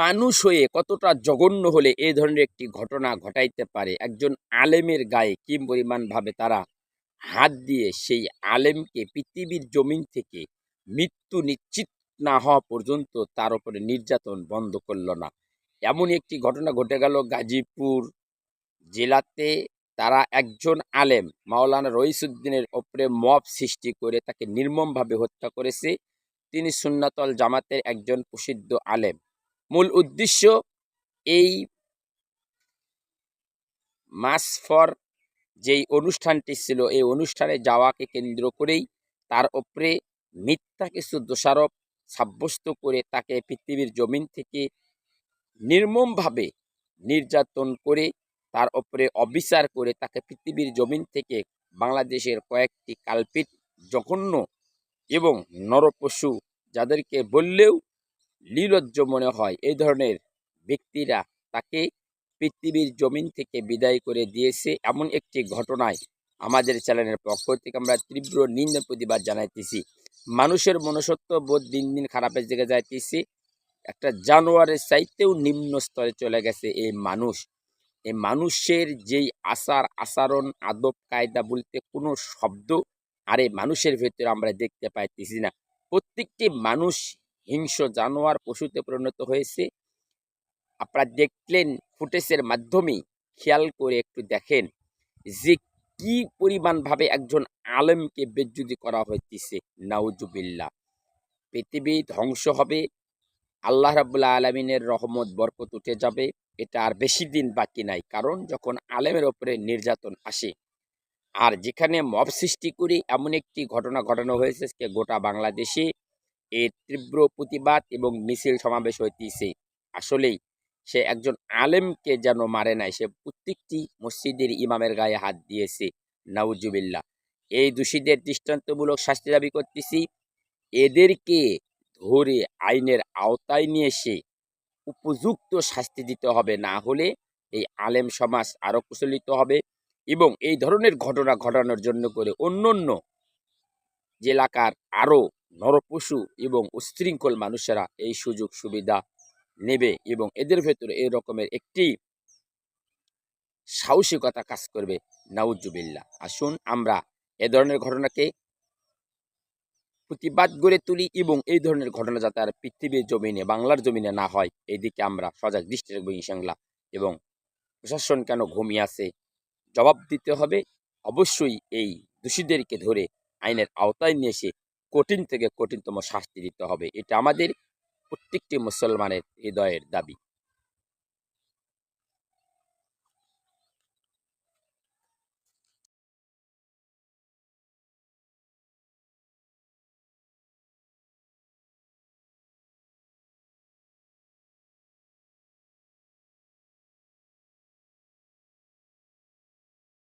মানুষ হয়ে কতটা জঘন্য হলে এই ধরনের একটি ঘটনা ঘটাইতে পারে? একজন আলেমের গায়ে কি পরিমাণভাবে তারা হাত দিয়ে সেই আলেমকে পৃথিবীর জমিন থেকে মৃত্যু নিশ্চিত না হওয়া পর্যন্ত তার উপরে নির্যাতন বন্ধ করল না। এমন একটি ঘটনা ঘটে গেল গাজীপুর জেলাতে। তারা একজন আলেম, মাওলানা রইসুদ্দিনের ওপরে মব সৃষ্টি করে তাকে নির্মমভাবে হত্যা করেছে। তিনি সুন্নাতল জামাতের একজন প্রসিদ্ধ আলেম। মূল উদ্দেশ্য এই মাস ফর যেই অনুষ্ঠানটি ছিল, এই অনুষ্ঠানে যাওয়াকে কেন্দ্র করেই তার ওপরে মিথ্যা কিছু দোষারোপ সাব্যস্ত করে তাকে পৃথিবীর জমিন থেকে নির্মমভাবে নির্যাতন করে তার ওপরে অবিচার করে তাকে পৃথিবীর জমিন থেকে বাংলাদেশের কয়েকটি কাল্পিত জঘন্য এবং নরপশু যাদেরকে বললেও লীলজ্জ মনে হয়। এই ধরনের ব্যক্তিরা তাকে পৃথিবীর জমিন থেকে বিদায় করে দিয়েছে এমন একটি ঘটনায় আমাদের চ্যানেলের পক্ষ থেকে আমরা তীব্র নিন্দা প্রতিবাদ জানাইতেছি। মানুষের মনুষ্যত্ব বোধ দিন দিন খারাপের দিকে যাইতেছে। একটা জানোয়ারের চাইতেও নিম্ন স্তরে চলে গেছে এই মানুষ। এই মানুষের যেই আচার, আচরণ, আদব, কায়দা বলতে কোনো শব্দ আর এই মানুষের ভেতরে আমরা দেখতে পাইতেছি না। প্রত্যেকটি মানুষ হিংস্র জানোয়ার পশুতে পরিণত হয়েছে। আপনারা দেখলেন ফুটেজের মাধ্যমে খেয়াল করে একটু দেখেন যে কি পরিমাণভাবে একজন আলেমকে বেজ্জুদি করা হইতেছে। নাউজুবিল্লা পৃথিবী ধ্বংস হবে, আল্লাহ রাবুল্লাহ আলমিনের রহমত, বরকত উঠে যাবে, এটা আর বেশি দিন বাকি নাই। কারণ যখন আলেমের ওপরে নির্যাতন আসে, আর যেখানে মব সৃষ্টি করে, এমন একটি ঘটনা ঘটানো হয়েছে গোটা বাংলাদেশে। এর তীব্র প্রতিবাদ এবং মিছিল সমাবেশ হইতেছে। আসলেই, সে একজন আলেমকে যেন মারে নাই, সে প্রত্যেকটি মসজিদের ইমামের গায়ে হাত দিয়েছে। নাউজুবিল্লা এই দোষীদের দৃষ্টান্তমূলক শাস্তি দাবি করতেছি, এদেরকে ধরে আইনের আওতায় নিয়ে এসে উপযুক্ত শাস্তি দিতে হবে, না হলে এই আলেম সমাজ আরও প্রচলিত হবে এবং এই ধরনের ঘটনা ঘটানোর জন্য করে অন্য অন্য যে এলাকার আরও নরপশু এবং উশৃঙ্খল মানুষেরা এই সুযোগ সুবিধা নেবে এবং এদের ভেতরে এই রকমের একটি সাহসিকতা কাজ করবে। নাউজুবিল্লা আসুন আমরা এ ধরনের ঘটনাকে প্রতিবাদ গড়ে তুলি এবং এই ধরনের ঘটনা যাতে আর পৃথিবীর জমিনে, বাংলার জমিনে না হয় এই দিকে আমরা সজাগ দৃষ্টি রাখব ইনশাল্লাহ এবং প্রশাসন কেন ঘুমিয়ে আছে? জবাব দিতে হবে। অবশ্যই এই দোষীদেরকে ধরে আইনের আওতায় নিয়ে এসে কঠিন থেকে কঠিনতম শাস্তি দিতে হবে। এটা আমাদের প্রত্যেকটি মুসলমানের হৃদয়ের দাবি।